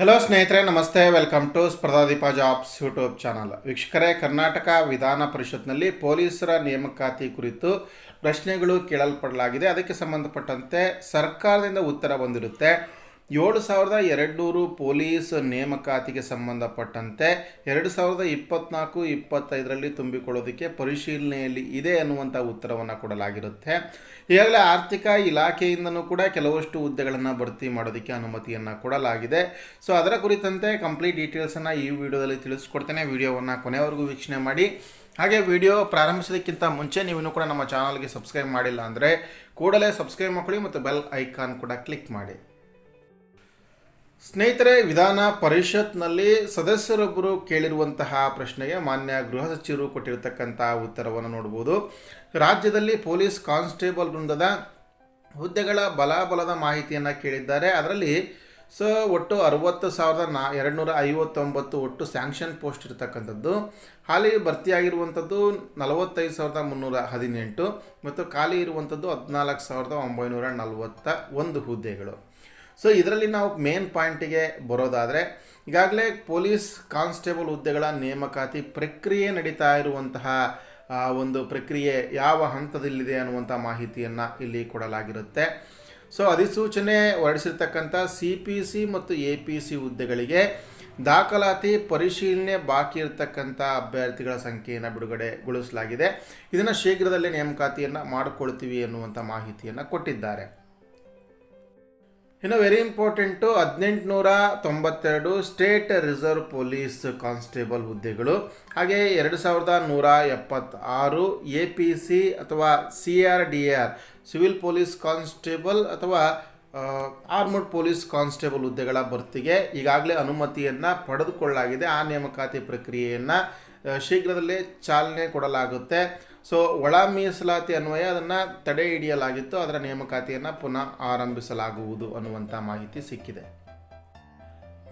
Hello ಸ್ನೇಹಿತರೆ, ನಮಸ್ತೆ. Welcome to Spardhadeepa jobs YouTube channel ವೀಕ್ಷಕರೇ, ಕರ್ನಾಟಕ ವಿಧಾನ ಪರಿಷತ್ನಲ್ಲಿ ಪೊಲೀಸರ ನೇಮಕಾತಿ ಕುರಿತು ಪ್ರಶ್ನೆಗಳು ಕೇಳಲ್ಪಡಲಾಗಿದೆ. ಅದಕ್ಕೆ ಸಂಬಂಧಪಟ್ಟಂತೆ ಸರ್ಕಾರದಿಂದ ಉತ್ತರ ಬಂದಿರುತ್ತೆ. ಏಳು ಸಾವಿರದ ಎರಡುನೂರು ಪೊಲೀಸ್ ನೇಮಕಾತಿಗೆ ಸಂಬಂಧಪಟ್ಟಂತೆ ಎರಡು ಸಾವಿರದ ಇಪ್ಪತ್ನಾಲ್ಕು, ಇಪ್ಪತ್ತೈದರಲ್ಲಿ ತುಂಬಿಕೊಳ್ಳೋದಕ್ಕೆ ಪರಿಶೀಲನೆಯಲ್ಲಿ ಇದೆ ಅನ್ನುವಂಥ ಉತ್ತರವನ್ನು ಕೊಡಲಾಗಿರುತ್ತೆ. ಈಗಾಗಲೇ ಆರ್ಥಿಕ ಇಲಾಖೆಯಿಂದನೂ ಕೂಡ ಕೆಲವಷ್ಟು ಹುದ್ದೆಗಳನ್ನು ಭರ್ತಿ ಮಾಡೋದಕ್ಕೆ ಅನುಮತಿಯನ್ನು ಕೊಡಲಾಗಿದೆ. ಸೊ ಅದರ ಕುರಿತಂತೆ ಕಂಪ್ಲೀಟ್ ಡೀಟೇಲ್ಸನ್ನು ಈ ವಿಡಿಯೋದಲ್ಲಿ ತಿಳಿಸ್ಕೊಡ್ತೇನೆ. ವಿಡಿಯೋವನ್ನು ಕೊನೆವರೆಗೂ ವೀಕ್ಷಣೆ ಮಾಡಿ. ಹಾಗೆ ವಿಡಿಯೋ ಪ್ರಾರಂಭಿಸೋದಕ್ಕಿಂತ ಮುಂಚೆ ನೀವು ಕೂಡ ನಮ್ಮ ಚಾನಲ್ಗೆ ಸಬ್ಸ್ಕ್ರೈಬ್ ಮಾಡಿಲ್ಲ ಅಂದರೆ ಕೂಡಲೇ ಸಬ್ಸ್ಕ್ರೈಬ್ ಮಾಡ್ಕೊಳ್ಳಿ ಮತ್ತು ಬೆಲ್ ಐಕಾನ್ ಕೂಡ ಕ್ಲಿಕ್ ಮಾಡಿ. ಸ್ನೇಹಿತರೆ, ವಿಧಾನ ಪರಿಷತ್ನಲ್ಲಿ ಸದಸ್ಯರೊಬ್ಬರು ಕೇಳಿರುವಂತಹ ಪ್ರಶ್ನೆಗೆ ಮಾನ್ಯ ಗೃಹ ಸಚಿವರು ಕೊಟ್ಟಿರತಕ್ಕಂಥ ಉತ್ತರವನ್ನು ನೋಡ್ಬೋದು. ರಾಜ್ಯದಲ್ಲಿ ಪೊಲೀಸ್ ಕಾನ್ಸ್ಟೇಬಲ್ ವೃಂದದ ಹುದ್ದೆಗಳ ಬಲಾಬಲದ ಮಾಹಿತಿಯನ್ನು ಕೇಳಿದ್ದಾರೆ. ಅದರಲ್ಲಿ ಸೊ, ಒಟ್ಟು ಅರವತ್ತು ಸಾವಿರದ ನಾ, ಎರಡುನೂರ ಐವತ್ತೊಂಬತ್ತು ಒಟ್ಟು ಸ್ಯಾಂಕ್ಷನ್ ಪೋಸ್ಟ್ ಇರತಕ್ಕಂಥದ್ದು. ಹಾಲಿ ಭರ್ತಿಯಾಗಿರುವಂಥದ್ದು ನಲವತ್ತೈದು ಸಾವಿರದ ಮುನ್ನೂರ ಹದಿನೆಂಟು ಮತ್ತು ಖಾಲಿ ಇರುವಂಥದ್ದು ಹದಿನಾಲ್ಕು ಸಾವಿರದ ಒಂಬೈನೂರ ನಲವತ್ತ ಒಂದು ಹುದ್ದೆಗಳು. ಸೊ ಇದರಲ್ಲಿ ನಾವು ಮೇನ್ ಪಾಯಿಂಟಿಗೆ ಬರೋದಾದರೆ, ಈಗಾಗಲೇ ಪೊಲೀಸ್ ಕಾನ್ಸ್ಟೇಬಲ್ ಹುದ್ದೆಗಳ ನೇಮಕಾತಿ ಪ್ರಕ್ರಿಯೆ ನಡೀತಾ ಇರುವಂತಹ ಒಂದು ಪ್ರಕ್ರಿಯೆ ಯಾವ ಹಂತದಲ್ಲಿದೆ ಅನ್ನುವಂಥ ಮಾಹಿತಿಯನ್ನು ಇಲ್ಲಿ ಕೊಡಲಾಗಿರುತ್ತೆ. ಸೊ ಅಧಿಸೂಚನೆ ಹೊರಡಿಸಿರ್ತಕ್ಕಂಥ ಸಿ ಪಿ ಸಿ ಮತ್ತು ಎ ಪಿ ಸಿ ಹುದ್ದೆಗಳಿಗೆ ದಾಖಲಾತಿ ಪರಿಶೀಲನೆ ಬಾಕಿ ಇರತಕ್ಕಂಥ ಅಭ್ಯರ್ಥಿಗಳ ಸಂಖ್ಯೆಯನ್ನು ಬಿಡುಗಡೆಗೊಳಿಸಲಾಗಿದೆ. ಇದನ್ನು ಶೀಘ್ರದಲ್ಲೇ ನೇಮಕಾತಿಯನ್ನು ಮಾಡಿಕೊಳ್ತೀವಿ ಅನ್ನುವಂಥ ಮಾಹಿತಿಯನ್ನು ಕೊಟ್ಟಿದ್ದಾರೆ. ಇನ್ನು ವೆರಿ ಇಂಪಾರ್ಟೆಂಟು ಹದಿನೆಂಟುನೂರ ತೊಂಬತ್ತೆರಡು ಸ್ಟೇಟ್ ರಿಸರ್ವ್ ಪೊಲೀಸ್ ಕಾನ್ಸ್ಟೇಬಲ್ ಹುದ್ದೆಗಳು. ಹಾಗೆ ಎರಡು ಸಾವಿರದ ನೂರ ಎಪ್ಪತ್ತಾರು ಎ ಪಿ ಸಿ ಅಥವಾ C R D R civil police constable ಅಥವಾ ಆರ್ಮಡ್ ಪೊಲೀಸ್ ಕಾನ್ಸ್ಟೇಬಲ್ ಹುದ್ದೆಗಳ ಭರ್ತಿಗೆ ಈಗಾಗಲೇ ಅನುಮತಿಯನ್ನು ಪಡೆದುಕೊಳ್ಳಲಾಗಿದೆ. ಆ ನೇಮಕಾತಿ ಪ್ರಕ್ರಿಯೆಯನ್ನು ಶೀಘ್ರದಲ್ಲೇ ಚಾಲನೆ ಕೊಡಲಾಗುತ್ತೆ. ಸೊ ಒಳ ಮೀಸಲಾತಿ ಅನ್ವಯ ಅದನ್ನು ತಡೆ ಹಿಡಿಯಲಾಗಿತ್ತು. ಅದರ ನೇಮಕಾತಿಯನ್ನು ಪುನಃ ಆರಂಭಿಸಲಾಗುವುದು ಅನ್ನುವಂಥ ಮಾಹಿತಿ ಸಿಕ್ಕಿದೆ.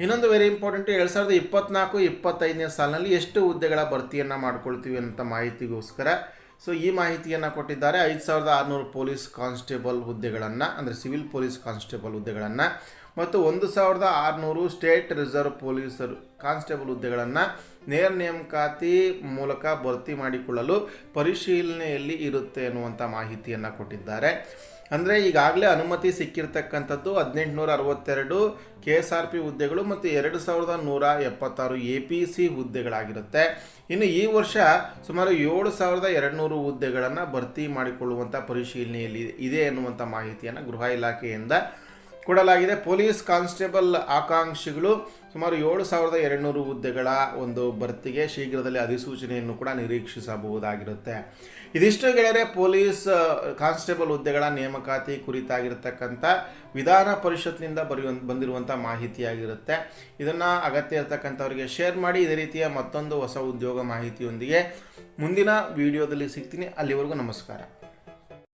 ಇನ್ನೊಂದು ವೆರಿ ಇಂಪಾರ್ಟೆಂಟ್ ಎರಡು ಸಾವಿರದ ಇಪ್ಪತ್ನಾಲ್ಕು, ಇಪ್ಪತ್ತೈದನೇ ಸಾಲಿನಲ್ಲಿ ಎಷ್ಟು ಹುದ್ದೆಗಳ ಭರ್ತಿಯನ್ನು ಮಾಡ್ಕೊಳ್ತೀವಿ ಅಂತ ಮಾಹಿತಿಗೋಸ್ಕರ. ಸೊ ಈ ಮಾಹಿತಿಯನ್ನು ಕೊಟ್ಟಿದ್ದಾರೆ. ಐದು ಸಾವಿರದ ಆರುನೂರು ಪೊಲೀಸ್ ಕಾನ್ಸ್ಟೇಬಲ್ ಹುದ್ದೆಗಳನ್ನು, ಅಂದರೆ ಸಿವಿಲ್ ಪೊಲೀಸ್ ಕಾನ್ಸ್ಟೇಬಲ್ ಹುದ್ದೆಗಳನ್ನು. ಮತ್ತು ಒಂದು ಸಾವಿರದ ಆರುನೂರು ಸ್ಟೇಟ್ ರಿಸರ್ವ್ ಪೊಲೀಸರು ಕಾನ್ಸ್ಟೇಬಲ್ ಹುದ್ದೆಗಳನ್ನು ನೇರ ನೇಮಕಾತಿ ಮೂಲಕ ಭರ್ತಿ ಮಾಡಿಕೊಳ್ಳಲು ಪರಿಶೀಲನೆಯಲ್ಲಿ ಇರುತ್ತೆ ಎನ್ನುವಂಥ ಮಾಹಿತಿಯನ್ನು ಕೊಟ್ಟಿದ್ದಾರೆ. ಅಂದರೆ ಈಗಾಗಲೇ ಅನುಮತಿ ಸಿಕ್ಕಿರ್ತಕ್ಕಂಥದ್ದು ಹದಿನೆಂಟುನೂರ ಅರವತ್ತೆರಡು ಕೆ ಎಸ್ ಆರ್ ಪಿ ಹುದ್ದೆಗಳು ಮತ್ತು ಎರಡು ಸಾವಿರದ ನೂರ ಎಪ್ಪತ್ತಾರು ಎ ಪಿ ಸಿ ಹುದ್ದೆಗಳಾಗಿರುತ್ತೆ. ಇನ್ನು ಈ ವರ್ಷ ಸುಮಾರು ಏಳು ಸಾವಿರದ ಎರಡುನೂರು ಹುದ್ದೆಗಳನ್ನು ಭರ್ತಿ ಮಾಡಿಕೊಳ್ಳುವಂಥ ಪರಿಶೀಲನೆಯಲ್ಲಿ ಇದೆ ಎನ್ನುವಂಥ ಮಾಹಿತಿಯನ್ನು ಗೃಹ ಇಲಾಖೆಯಿಂದ ಕೊಡಲಾಗಿದೆ. ಪೊಲೀಸ್ ಕಾನ್ಸ್ಟೇಬಲ್ ಆಕಾಂಕ್ಷಿಗಳು ಸುಮಾರು ಏಳು ಸಾವಿರದ ಎರಡುನೂರು ಹುದ್ದೆಗಳ ಒಂದು ಭರ್ತಿಗೆ ಶೀಘ್ರದಲ್ಲಿ ಅಧಿಸೂಚನೆಯನ್ನು ಕೂಡ ನಿರೀಕ್ಷಿಸಬಹುದಾಗಿರುತ್ತೆ. ಇದಿಷ್ಟು ಗೆಳೆಯರೆ, ಪೊಲೀಸ್ ಕಾನ್ಸ್ಟೇಬಲ್ ಹುದ್ದೆಗಳ ನೇಮಕಾತಿ ಕುರಿತಾಗಿರ್ತಕ್ಕಂಥ ವಿಧಾನ ಪರಿಷತ್ನಿಂದ ಬರೆಯುವ ಬಂದಿರುವಂಥ ಮಾಹಿತಿಯಾಗಿರುತ್ತೆ. ಇದನ್ನು ಅಗತ್ಯ ಇರತಕ್ಕಂಥವರಿಗೆ ಶೇರ್ ಮಾಡಿ, ಇದೇ ರೀತಿಯ ಮತ್ತೊಂದು ಹೊಸ ಉದ್ಯೋಗ ಮಾಹಿತಿಯೊಂದಿಗೆ ಮುಂದಿನ ವಿಡಿಯೋದಲ್ಲಿ ಸಿಗ್ತೀನಿ. ಅಲ್ಲಿವರೆಗೂ ನಮಸ್ಕಾರ.